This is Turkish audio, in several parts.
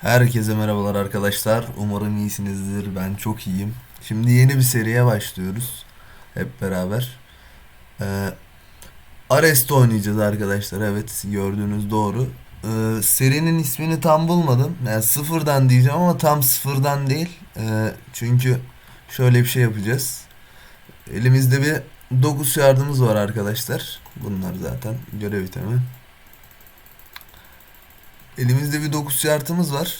Herkese merhabalar arkadaşlar. Umarım iyisinizdir. Ben çok iyiyim. Şimdi yeni bir seriye başlıyoruz. Hep beraber. Ee, Arest oynayacağız arkadaşlar. Evet gördüğünüz doğru. Ee, serinin ismini tam bulmadım. Yani sıfırdan diyeceğim ama tam sıfırdan değil. Ee, çünkü şöyle bir şey yapacağız. Elimizde bir 9 yardımımız var arkadaşlar. Bunlar zaten görev itemi. Elimizde bir 9 şartımız var.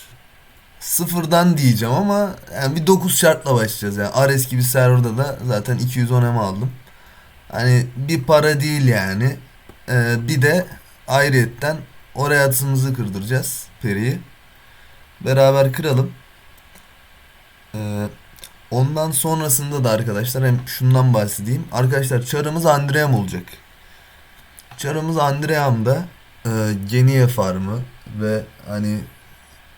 Sıfırdan diyeceğim ama yani bir 9 şartla başlayacağız. Yani Ares gibi serverda da zaten 210 M aldım. Hani bir para değil yani. Ee, bir de ayrıyetten oraya atımızı kırdıracağız Peri'yi. Beraber kıralım. Ee, ondan sonrasında da arkadaşlar hem şundan bahsedeyim. Arkadaşlar çarımız Andream olacak. Çarımız Andream'da e, Genie farmı ve hani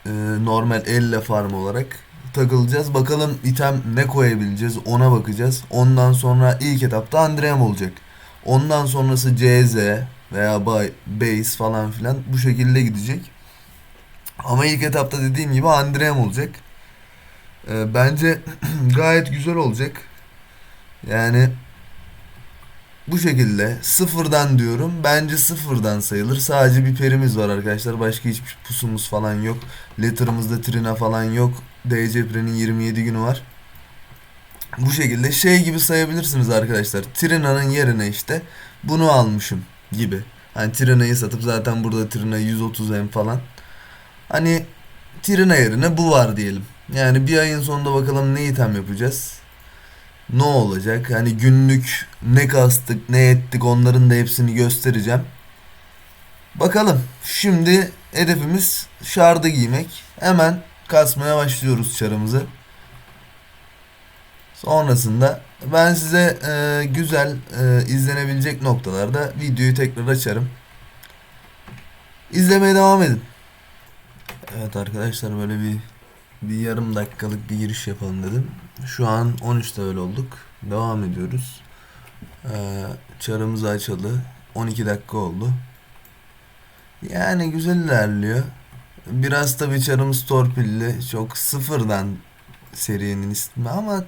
e, normal elle farm olarak takılacağız. Bakalım item ne koyabileceğiz ona bakacağız. Ondan sonra ilk etapta Andream olacak. Ondan sonrası CZ veya Bay- Base falan filan bu şekilde gidecek. Ama ilk etapta dediğim gibi Andream olacak. E, bence gayet güzel olacak. Yani bu şekilde sıfırdan diyorum. Bence sıfırdan sayılır. Sadece bir perimiz var arkadaşlar. Başka hiçbir pusumuz falan yok. Letter'ımızda Trina falan yok. DC Pre'nin 27 günü var. Bu şekilde şey gibi sayabilirsiniz arkadaşlar. Trina'nın yerine işte bunu almışım gibi. Hani Trina'yı satıp zaten burada Trina 130 M falan. Hani Trina yerine bu var diyelim. Yani bir ayın sonunda bakalım ne item yapacağız ne olacak? Hani günlük ne kastık, ne ettik onların da hepsini göstereceğim. Bakalım. Şimdi hedefimiz şardı giymek. Hemen kasmaya başlıyoruz çarımızı. Sonrasında ben size e, güzel e, izlenebilecek noktalarda videoyu tekrar açarım. İzlemeye devam edin. Evet arkadaşlar böyle bir bir yarım dakikalık bir giriş yapalım dedim. Şu an 13 level olduk. Devam ediyoruz. Ee, çarımızı açalı 12 dakika oldu. Yani güzel ilerliyor. Biraz tabii çarımız torpilli. Çok sıfırdan serinin ismi ama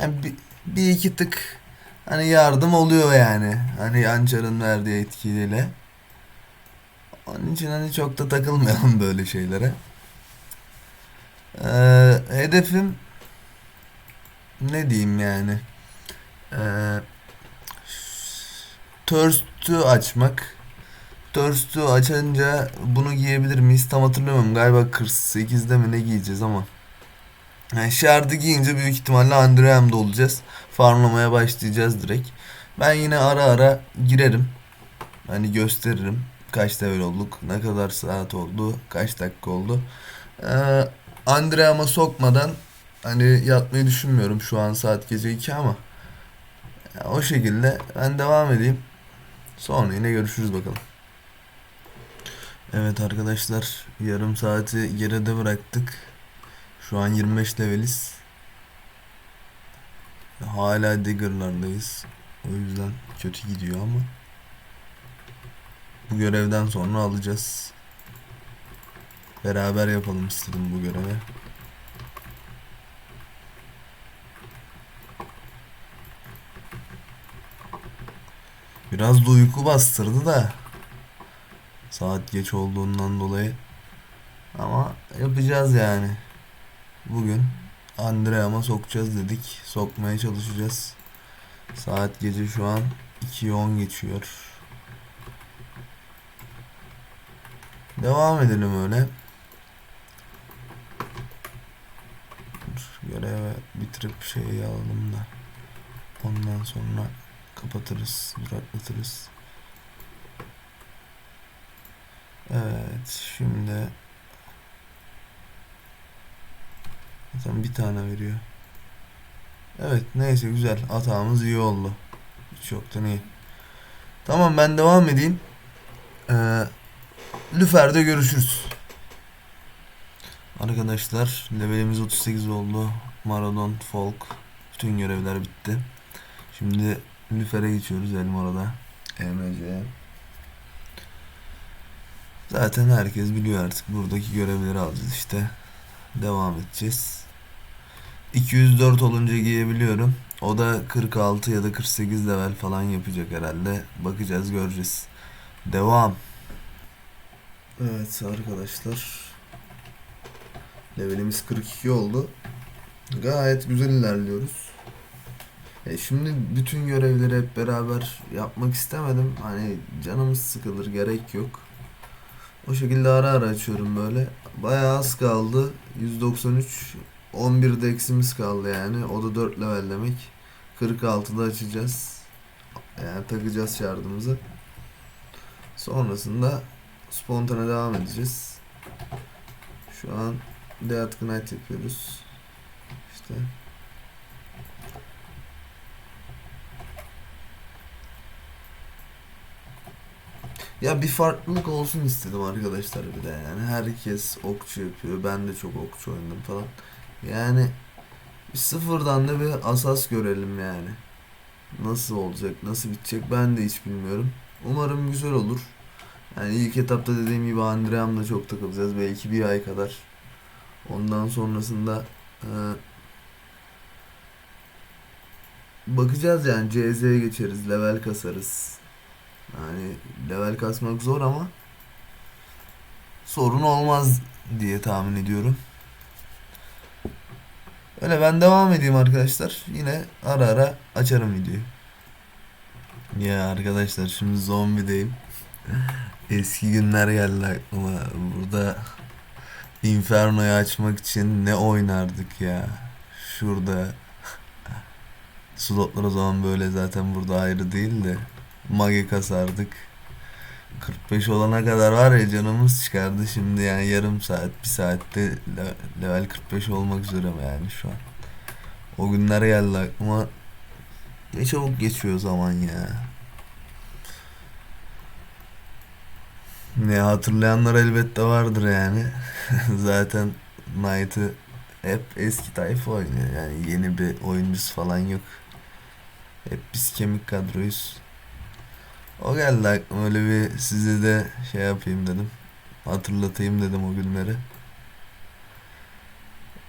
yani bir, bir iki tık hani yardım oluyor yani. Hani Ançar'ın verdiği etkiyle. Onun için hani çok da takılmayalım böyle şeylere. Ee, hedefim ne diyeyim yani? Ee, Thirst'ü açmak. Thirst'ü açınca bunu giyebilir miyiz? Tam hatırlamıyorum. Galiba 48'de mi ne giyeceğiz ama. Yani şardı giyince büyük ihtimalle Andream'da olacağız. Farmlamaya başlayacağız direkt. Ben yine ara ara girerim. Hani gösteririm. Kaç level olduk? Ne kadar saat oldu? Kaç dakika oldu? Ee, Andream'a sokmadan hani yatmayı düşünmüyorum şu an saat gece 2 ama ya o şekilde ben devam edeyim. Sonra yine görüşürüz bakalım. Evet arkadaşlar yarım saati geride bıraktık. Şu an 25 leveliz. Hala Digger'lardayız. O yüzden kötü gidiyor ama bu görevden sonra alacağız. Beraber yapalım istedim bu görevi. Biraz da uyku bastırdı da saat geç olduğundan dolayı ama yapacağız yani. Bugün Andream'a sokacağız dedik. Sokmaya çalışacağız. Saat gece şu an 2.10 geçiyor. Devam edelim öyle. Görevi bitirip şeyi alalım da. Ondan sonra kapatırız, duraklatırız. Evet, şimdi zaten bir tane veriyor. Evet, neyse güzel. Atağımız iyi oldu. Hiç yoktan iyi. Tamam ben devam edeyim. Ee, Lüfer'de görüşürüz. Arkadaşlar levelimiz 38 oldu. Maradon, Folk. Bütün görevler bitti. Şimdi Lüfer'e geçiyoruz Elmora'da. EMC. Zaten herkes biliyor artık buradaki görevleri alacağız işte. Devam edeceğiz. 204 olunca giyebiliyorum. O da 46 ya da 48 level falan yapacak herhalde. Bakacağız göreceğiz. Devam. Evet arkadaşlar. Levelimiz 42 oldu. Gayet güzel ilerliyoruz. E şimdi bütün görevleri hep beraber yapmak istemedim. Hani canımız sıkılır, gerek yok. O şekilde ara ara açıyorum böyle. Bayağı az kaldı. 193 11'de eksimiz kaldı yani. O da 4 level demek. 46'da açacağız. Yani takacağız şardımızı. Sonrasında spontane devam edeceğiz. Şu an Death Knight yapıyoruz. İşte Ya bir farklılık olsun istedim arkadaşlar bir de yani. Herkes okçu yapıyor. Ben de çok okçu oynadım falan. Yani sıfırdan da bir asas görelim yani. Nasıl olacak, nasıl bitecek ben de hiç bilmiyorum. Umarım güzel olur. Yani ilk etapta dediğim gibi Andream'la çok takılacağız. Belki bir ay kadar. Ondan sonrasında e, bakacağız yani CZ'ye geçeriz, level kasarız. Yani level kasmak zor ama sorun olmaz diye tahmin ediyorum. Öyle ben devam edeyim arkadaşlar. Yine ara ara açarım videoyu. Ya arkadaşlar şimdi zombideyim. Eski günler geldi aklıma. Burada Inferno'yu açmak için ne oynardık ya. Şurada. Slotlar o zaman böyle zaten burada ayrı değil de. Mage kasardık. 45 olana kadar var ya canımız çıkardı şimdi yani yarım saat bir saatte le- level 45 olmak üzere yani şu an. O günler geldi aklıma. Ne çabuk geçiyor zaman ya. Ne hatırlayanlar elbette vardır yani. Zaten Knight'ı hep eski tayfa oynuyor yani yeni bir oyuncusu falan yok. Hep biz kemik kadroyuz. O geldi aklıma öyle bir size de şey yapayım dedim. Hatırlatayım dedim o günleri.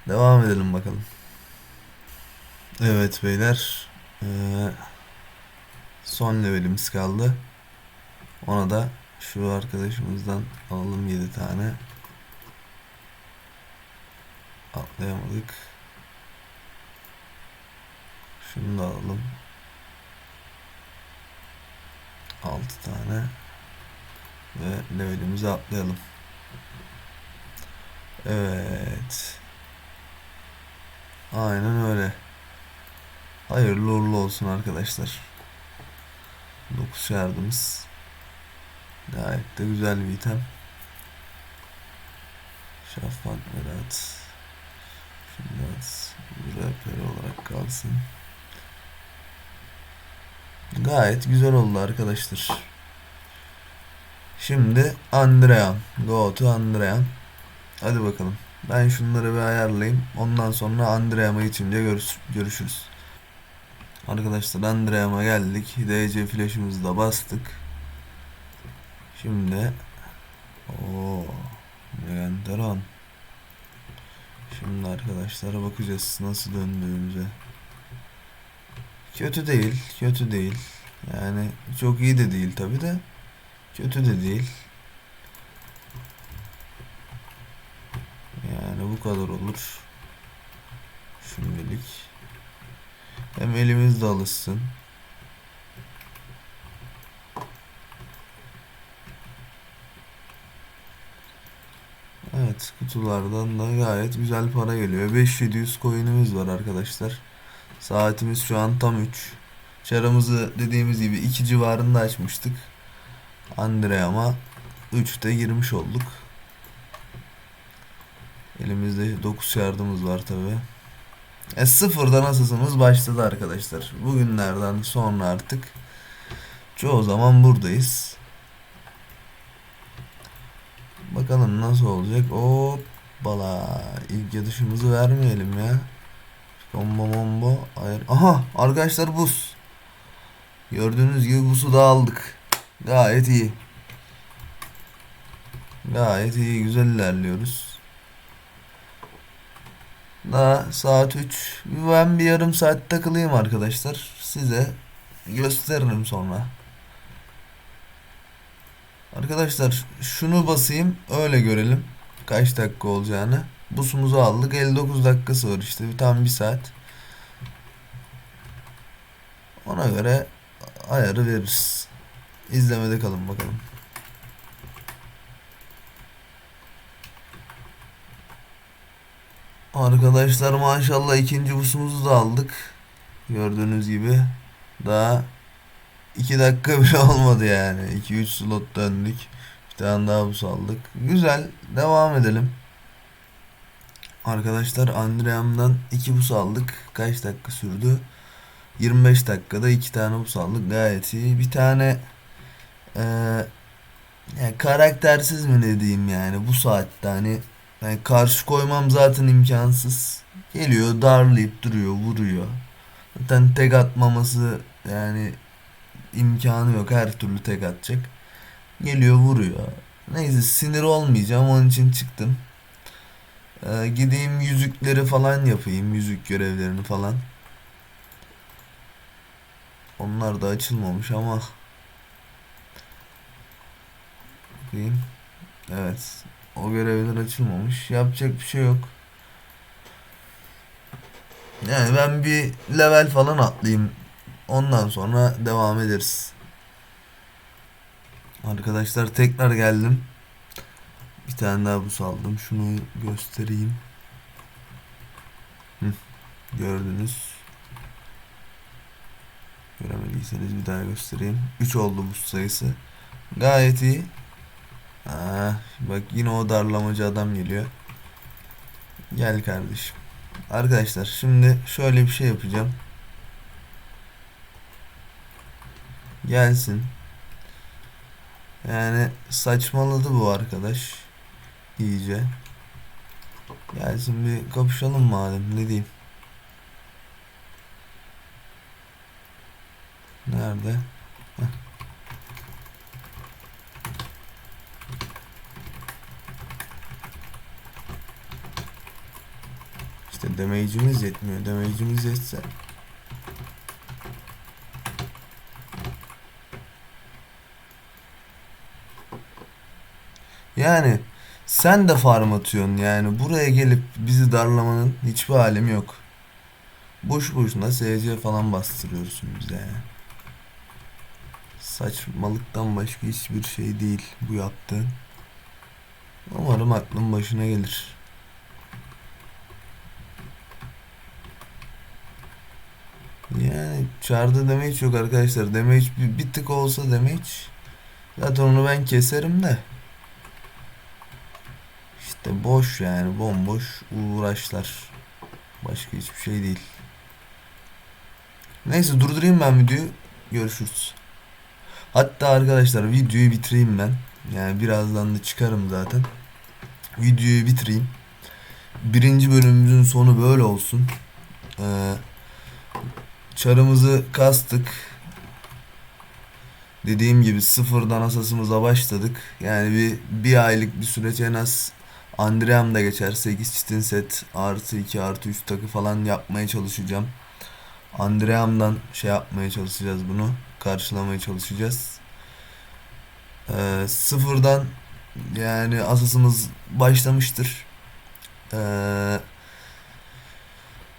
Devam edelim bakalım. Evet beyler. Ee, son levelimiz kaldı. Ona da şu arkadaşımızdan alalım 7 tane. Atlayamadık. Şunu da alalım. 6 tane. Ve levelimizi atlayalım. Evet. Aynen öyle. Hayırlı uğurlu olsun arkadaşlar. 9 yardımız. Gayet de güzel bir item. Şafak Berat. At. Rapper olarak kalsın. Gayet güzel oldu arkadaşlar. Şimdi Andrean. Go to Andrean. Hadi bakalım. Ben şunları bir ayarlayayım. Ondan sonra Andream'a geçince görüş- görüşürüz. Arkadaşlar Andream'a geldik. DC flash'ımızı da bastık. Şimdi o Meganteron. Şimdi arkadaşlara bakacağız nasıl döndüğümüze. Kötü değil, kötü değil. Yani çok iyi de değil tabi de. Kötü de değil. Yani bu kadar olur. Şimdilik. Hem elimiz de alışsın. Kutulardan da gayet güzel para geliyor. 5700 coin'imiz var arkadaşlar. Saatimiz şu an tam 3. Çaramızı dediğimiz gibi 2 civarında açmıştık. Andream'a 3'te girmiş olduk. Elimizde 9 yardımımız var tabi. E sıfırdan asasımız başladı arkadaşlar. Bugünlerden sonra artık çoğu zaman buradayız. Bakalım nasıl olacak. Hoppala. İlk yatışımızı vermeyelim ya. Bomba bomba. Hayır. Aha arkadaşlar buz. Gördüğünüz gibi buzu da aldık. Gayet iyi. Gayet iyi güzel ilerliyoruz. Daha saat 3. Ben bir yarım saat takılayım arkadaşlar. Size gösteririm sonra. Arkadaşlar şunu basayım öyle görelim. Kaç dakika olacağını. Busumuzu aldık. 59 dakikası var işte. Tam bir saat. Ona göre ayarı veririz. İzlemede kalın bakalım. Arkadaşlar maşallah ikinci busumuzu da aldık. Gördüğünüz gibi. Daha 2 dakika bile olmadı yani. 2-3 slot döndük. Bir tane daha bus aldık. Güzel. Devam edelim. Arkadaşlar Andream'dan 2 bus aldık. Kaç dakika sürdü? 25 dakikada 2 tane bus aldık. Gayet iyi. Bir tane eee yani karaktersiz mi ne diyeyim yani bu saatte hani yani karşı koymam zaten imkansız. Geliyor darlayıp duruyor vuruyor. Zaten tek atmaması yani imkanı yok her türlü tek atacak. Geliyor vuruyor. Neyse sinir olmayacağım onun için çıktım. Ee, gideyim yüzükleri falan yapayım yüzük görevlerini falan. Onlar da açılmamış ama bakayım. Evet. O görevler açılmamış. Yapacak bir şey yok. Yani ben bir level falan atlayayım. Ondan sonra devam ederiz. Arkadaşlar tekrar geldim. Bir tane daha bus aldım. Şunu göstereyim. Hı, gördünüz. Göremediyseniz bir daha göstereyim. 3 oldu bus sayısı. Gayet iyi. Aa, bak yine o darlamacı adam geliyor. Gel kardeşim. Arkadaşlar şimdi şöyle bir şey yapacağım. Gelsin. Yani saçmaladı bu arkadaş. İyice. Gelsin bir kapışalım madem ne diyeyim. Nerede? Heh. İşte damage'imiz yetmiyor. Damage'imiz yetse. Yani sen de farm atıyorsun yani buraya gelip bizi darlamanın hiçbir alemi yok. Boş boşuna SC falan bastırıyorsun bize. Saçmalıktan başka hiçbir şey değil bu yaptığın. Umarım aklın başına gelir. Yani çarda damage yok arkadaşlar. Damage bir, bir tık olsa damage. Zaten onu ben keserim de. İşte boş yani bomboş uğraşlar. Başka hiçbir şey değil. Neyse durdurayım ben videoyu. Görüşürüz. Hatta arkadaşlar videoyu bitireyim ben. Yani birazdan da çıkarım zaten. Videoyu bitireyim. Birinci bölümümüzün sonu böyle olsun. Ee, çarımızı kastık. Dediğim gibi sıfırdan asasımıza başladık. Yani bir, bir aylık bir süreç en az Andream da geçer. 8 çitin set artı 2 artı 3 takı falan yapmaya çalışacağım. Andream'dan şey yapmaya çalışacağız bunu. Karşılamaya çalışacağız. Ee, sıfırdan yani asasımız başlamıştır. Ee,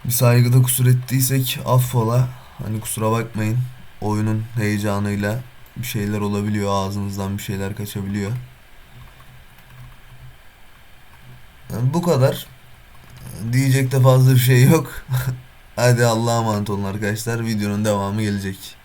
bir saygıda kusur ettiysek affola. Hani kusura bakmayın. Oyunun heyecanıyla bir şeyler olabiliyor. Ağzımızdan bir şeyler kaçabiliyor. Yani bu kadar. Diyecek de fazla bir şey yok. Hadi Allah'a emanet olun arkadaşlar. Videonun devamı gelecek.